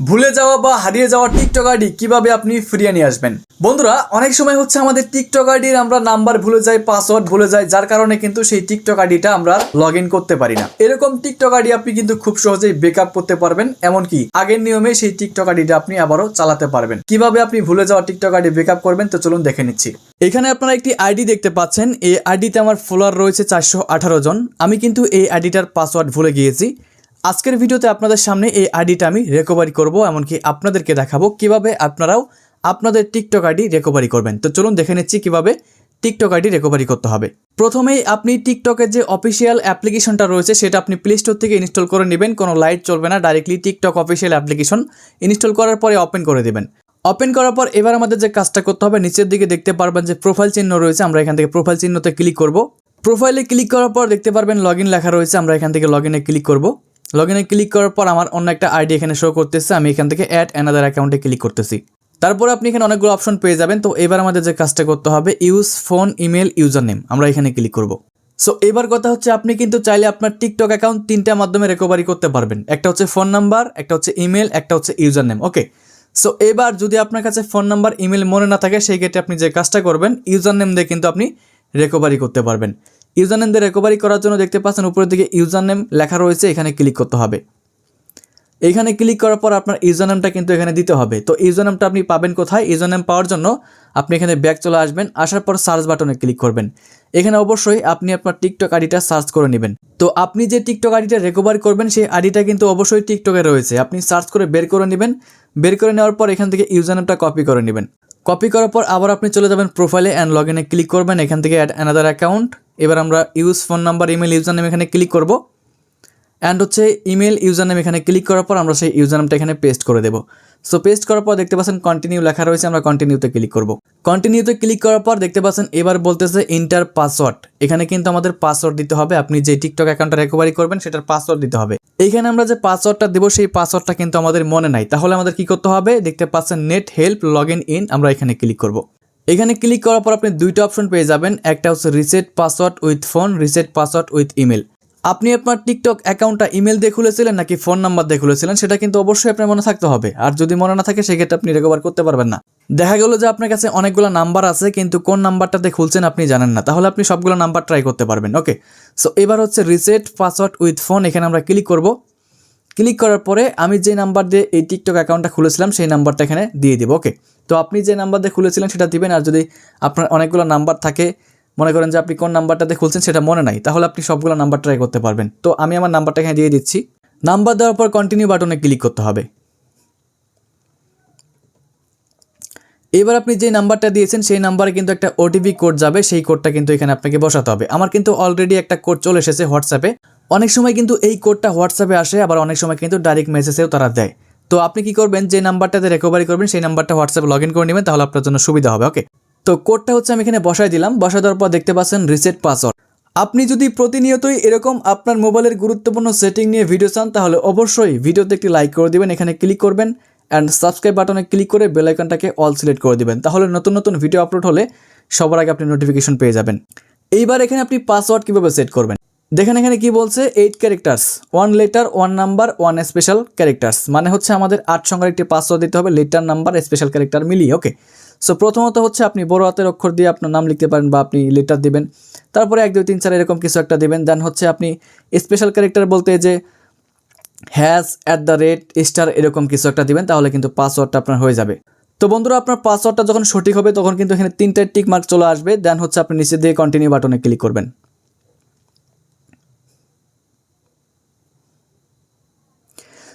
ভুলে যাওয়া বা হারিয়ে যাওয়া টিকটক আইডি কীভাবে আপনি ফিরিয়ে নিয়ে আসবেন? বন্ধুরা, অনেক সময় হচ্ছে আমাদের টিকটক আইডির আমরা নাম্বার ভুলে যাই, পাসওয়ার্ড ভুলে যাই, যার কারণে কিন্তু সেই টিকটক আইডিটা আমরা লগ করতে পারি না। এরকম টিকটক আইডি আপনি কিন্তু খুব সহজেই বেকআপ করতে পারবেন, এমনকি আগের নিয়মে সেই টিকটক আইডিটা আপনি আবারও চালাতে পারবেন। কীভাবে আপনি ভুলে যাওয়া টিকটক আইডি বেকআপ করবেন, তো চলুন দেখে নিচ্ছি। এখানে আপনারা একটি আইডি দেখতে পাচ্ছেন, এই আইডিতে আমার ফলোয়ার রয়েছে চারশো আঠারো জন। আমি কিন্তু এই আইডিটার পাসওয়ার্ড ভুলে গিয়েছি। আজকের ভিডিওতে আপনাদের সামনে এই আইডিটা আমি রেকভারি করব, এমনকি আপনাদেরকে দেখাবো কীভাবে আপনারাও আপনাদের টিকটক আইডি রিকভারি করবেন। তো চলুন দেখে নিচ্ছি কীভাবে টিকটক আইডি রিকভারি করতে হবে। প্রথমেই আপনি টিকটকের যে অফিসিয়াল অ্যাপ্লিকেশনটা রয়েছে, সেটা আপনি প্লে স্টোর থেকে ইনস্টল করে নেবেন, কোনো লাইট চলবে না directly TikTok official application install করার পরে ওপেন করে দেবেন। ওপেন করার পর এবার আমাদের যে কাজটা করতে হবে, নিচের দিকে দেখতে পারবেন যে প্রোফাইল চিহ্ন রয়েছে, আমরা এখান থেকে প্রোফাইল চিহ্নতে ক্লিক করব। প্রোফাইলে ক্লিক করার পর দেখতে পারবেন লগ লেখা রয়েছে, আমরা এখান থেকে লগ ক্লিক করব। লগ ইনে ক্লিক করার পর আমার অন্য একটা আইডি এখানে শো করতেছে, আমি এখান থেকে অ্যাড অ্যানাদার অ্যাকাউন্টে ক্লিক করতেছি। তারপরে আপনি এখানে অনেকগুলো অপশন পেয়ে যাবেন, তো এবার আমাদের যে কাজটা করতে হবে use phone email user name আমরা এখানে ক্লিক করব। সো এবার কথা হচ্ছে আপনি কিন্তু চাইলে আপনার টিকটক অ্যাকাউন্ট তিনটা মাধ্যমে রিকভারি করতে পারবেন। একটা হচ্ছে ফোন নাম্বার একটা হচ্ছে ইমেল একটা হচ্ছে ইউজার নেম ওকে সো এবার যদি আপনার কাছে ফোন নাম্বার ইমেল মনে না থাকে, সেই ক্ষেত্রে আপনি যে কাজটা করবেন ইউজার নেম দিয়ে কিন্তু আপনি রিকভারি করতে পারবেন। ইউজার নেম দিয়ে রিকভারি করার জন্য দেখতে পাচ্ছেন উপরের দিকে ইউজার নেম লেখা রয়েছে, এখানে ক্লিক করতে হবে। এখানে ক্লিক করার পর আপনার ইউজার নেমটা কিন্তু এখানে দিতে হবে। তো ইউজার নেমটা আপনি পাবেন কোথায়? ইউজার নেম পাওয়ার জন্য আপনি এখানে ব্যাক চলে আসবেন, আসার পর সার্চ বাটনে ক্লিক করবেন। এখানে অবশ্যই আপনি আপনার টিকটক আইডিটা সার্চ করে নেবেন। তো আপনি যে টিকটক আইডিটা রিকভার করবেন, সেই আইডিটা কিন্তু অবশ্যই টিকটকে রয়েছে। আপনি সার্চ করে বের করে নেবেন। বের করে নেওয়ার পর এখান থেকে ইউজার নেমটা কপি করে নেবেন। কপি করার পর আবার আপনি চলে যাবেন প্রোফাইলে অ্যান্ড লগ ইনে ক্লিক করবেন। এখান থেকে অ্যাড অ্যানাদার অ্যাকাউন্ট এবার আমরা use phone number email user name এখানে ক্লিক করব। অ্যান্ড হচ্ছে ইমেল ইউজার নেম এখানে ক্লিক করার পর আমরা সেই ইউজার নেমটা এখানে পেস্ট করে দেবো। সো পেস্ট করার পর দেখতে পাচ্ছেন কন্টিনিউ লেখা রয়েছে, আমরা কন্টিনিউতে ক্লিক করব। কন্টিনিউতে ক্লিক করার পর দেখতে পাচ্ছেন এবার বলতেছে ইন্টার পাসওয়ার্ড এখানে কিন্তু আমাদের পাসওয়ার্ড দিতে হবে, আপনি যে টিকটক অ্যাকাউন্টটা রিকভারি করবেন সেটার পাসওয়ার্ড দিতে হবে। এখানে আমরা যে পাসওয়ার্ডটা দেবো, সেই পাসওয়ার্ডটা কিন্তু আমাদের মনে নাই। তাহলে আমাদের কি করতে হবে? দেখতে পাচ্ছেন নেট হেল্প লগ ইন আমরা এখানে ক্লিক করব। এখানে ক্লিক করার পর আপনি দুইটা অপশন পেয়ে যাবেন। একটা হচ্ছে reset password with phone reset password with email আপনি আপনার টিকটক অ্যাকাউন্টটা ইমেল দিয়ে খুলেছিলেন নাকি ফোন নাম্বার দিয়ে খুলেছিলেন, সেটা কিন্তু অবশ্যই আপনার মনে থাকতে হবে। আর যদি মনে না থাকে, সেক্ষেত্রে আপনি রেকভার করতে পারবেন না। দেখা গেল যে আপনার কাছে অনেকগুলো নাম্বার আছে, কিন্তু কোন নাম্বারটাতে খুলছেন আপনি জানেন না। তাহলে আপনি সবগুলো নাম্বার ট্রাই করতে পারবেন ওকে সো এবার হচ্ছে রিসেট পাসওয়ার্ড উইথ ফোন এখানে আমরা ক্লিক করব। ক্লিক করার পরে আমি যে নাম্বার দিয়ে এই টিকটক অ্যাকাউন্টটা খুলেছিলাম, সেই নাম্বারটা এখানে দিয়ে দিব ওকে তো আপনি যে নাম্বার দিয়ে খুলেছিলেন সেটা দিবেন, আর যদি আপনার অনেকগুলো নাম্বার থাকে, মনে করেন যে আপনি কোন নাম্বারটাতে খুলছেন সেটা মনে নাই, তাহলে আপনি সবগুলো নাম্বার ট্রাই করতে পারবেন। তো আমি আমার নাম্বারটা এখানে দিয়ে দিচ্ছি। নাম্বার দেওয়ার পর কন্টিনিউ বাটনে ক্লিক করতে হবে। এবার আপনি যে নাম্বারটা দিয়েছেন, সেই নাম্বারে কিন্তু একটা ওটিপি কোড যাবে, সেই কোডটা কিন্তু এখানে আপনাকে বসাতে হবে। আমার কিন্তু অলরেডি একটা কোড চলে এসেছে হোয়াটসঅ্যাপে অনেক সময় কিন্তু এই কোডটা হোয়াটসঅ্যাপে আসে, আবার অনেক সময় কিন্তু ডাইরেক্ট মেসেজেও তারা দেয়। তো আপনি কি করবেন? যে নাম্বারটাতে রিকভারি করবেন, সেই নাম্বারটা হোয়াটসঅ্যাপে লগ ইন করে নেবেন, তাহলে আপনার জন্য সুবিধা হবে ওকে তো কোডটা হচ্ছে আমি এখানে বসাই দিলাম, বসাই দেওয়ার পর দেখতে পাচ্ছেন রিসেট পাসওয়ার্ড আপনি যদি প্রতিনিয়তই এরকম আপনার মোবাইলের গুরুত্বপূর্ণ সেটিং নিয়ে ভিডিও চান, তাহলে অবশ্যই ভিডিওতে একটি লাইক করে দিবেন, এখানে ক্লিক করবেন অ্যান্ড সাবস্ক্রাইব বাটনে ক্লিক করে বেল আইকনটাকে অল সিলেক্ট করে দিবেন। তাহলে নতুন নতুন ভিডিও আপলোড হলে সবার আগে আপনি নোটিফিকেশন পেয়ে যাবেন। এইবার এখানে আপনি পাসওয়ার্ড কীভাবে সেট করবেন? দেখেন এখানে কি বলছে? Eight characters one letter one number one special characters মানে হচ্ছে আমাদের আট সংখ্যার একটি পাসওয়ার্ড দিতে হবে লেটার নাম্বার স্পেশাল ক্যারেক্টার মিলিয়ে ওকে সো প্রথমত হচ্ছে আপনি বড় হাতের অক্ষর দিয়ে আপনার নাম লিখতে পারেন বা আপনি লেটার দিবেন। তারপরে এক, দুই, তিন, চার এরকম কিছু একটা দেবেন। দেন হচ্ছে আপনি স্পেশাল ক্যারেক্টার বলতে যে hash at the rate star এরকম কিছু একটা দিবেন, তাহলে কিন্তু পাসওয়ার্ডটা আপনার হয়ে যাবে। তো বন্ধুরা, আপনার পাসওয়ার্ডটা যখন সঠিক হবে, তখন কিন্তু এখানে তিনটে টিক মার্ক চলে আসবে। দেন হচ্ছে আপনি নিচে দিয়ে কন্টিনিউ বাটনে ক্লিক করবেন।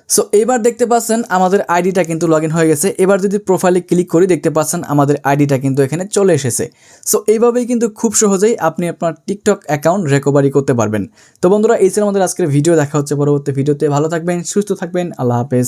সো এবার দেখতে পাচ্ছেন আমাদের আইডিটা কিন্তু লগ হয়ে গেছে। এবার যদি প্রোফাইলে ক্লিক করি, দেখতে পাচ্ছেন আমাদের আইডিটা কিন্তু এখানে চলে এসেছে। সো এইভাবেই কিন্তু খুব সহজেই আপনি আপনার টিকটক অ্যাকাউন্ট রেকভারি করতে পারবেন। তো বন্ধুরা, এই ছিল আমাদের আজকের ভিডিও দেখা হচ্ছে পরবর্তী ভিডিওতে ভালো থাকবেন, সুস্থ থাকবেন। আল্লাহ হাফেজ।